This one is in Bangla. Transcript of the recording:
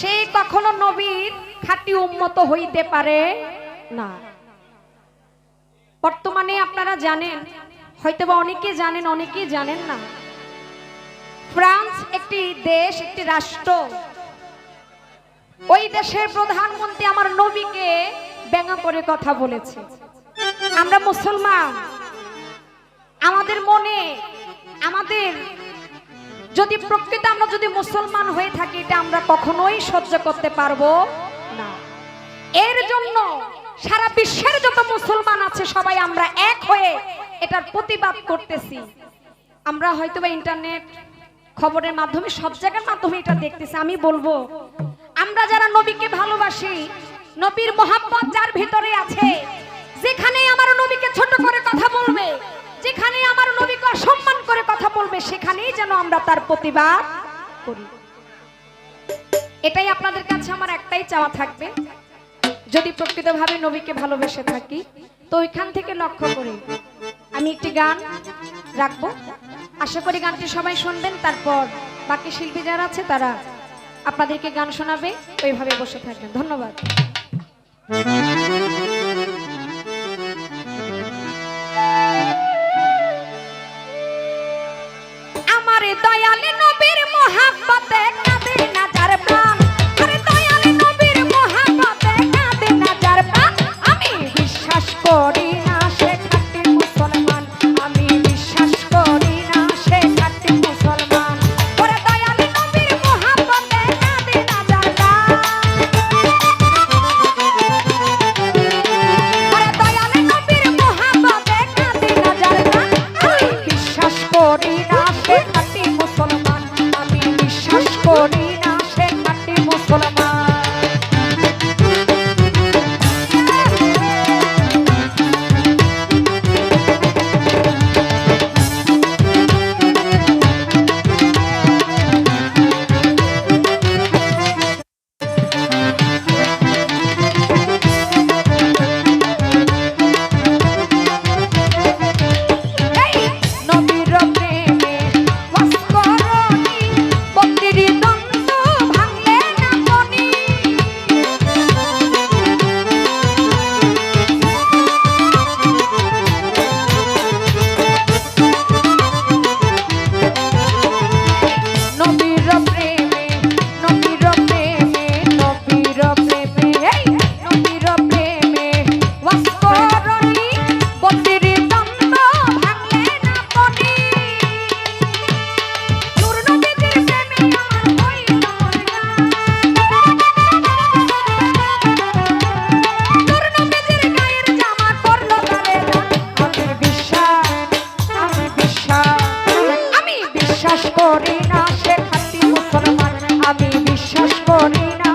সে কখনো নবীর খাঁটি উন্মত হইতে পারে না। বর্তমানে আপনারা জানেন হয়তো বা অনেকে জানেন অনেকে জানেন না। ফ্রান্স একটি দেশ, একটি রাষ্ট্র। ওই দেশের প্রধানমন্ত্রী আমার নবীকে ব্যঙ্গ করে কথা বলেছে। আমরা মুসলমান। আমাদের মনে, আমাদের যদি প্রকৃত আমরা যদি মুসলমান হয়ে থাকি, এটা আমরা কখনোই সহ্য করতে পারব না। এর জন্য সারা বিশ্বের যত মুসলমান আছে, সবাই আমরা এক হয়ে এটার প্রতিবাদ করতেছি। আমরা হয়তো বা ইন্টারনেট, খবরের মাধ্যমে, সব জায়গার মাধ্যমে এটা দেখতেছি। আমি বলব, আমরা যারা নবীকে ভালোবাসি, নবীর মোহাম্মত যার ভিতরে আছে যেখানে আমার নবীকে ছোট করে কথা বলবে যেখানে আমার নবীকে অসম্মান করে কথা বলবে, সেখানেই যেন আমরা তার প্রতিবাদ করি। এটাই আপনাদের কাছে আমার একটাই চাওয়া থাকবে। যদি প্রকৃতভাবে নবীকে ভালোবেসে থাকি, তো ওইখান থেকে লক্ষ্য করে আমি একটি গান রাখব। আশা করি গানটি সবাই শুনবেন, তারপর বাকি শিল্পী যারা আছে, তারা আপনাদেরকে গান শোনাবে, ওইভাবে বসে থাকবেন। ধন্যবাদ। বিশ্বাস করি না সে খাঁটি মুসলমান আমি বিশ্বাস করি না।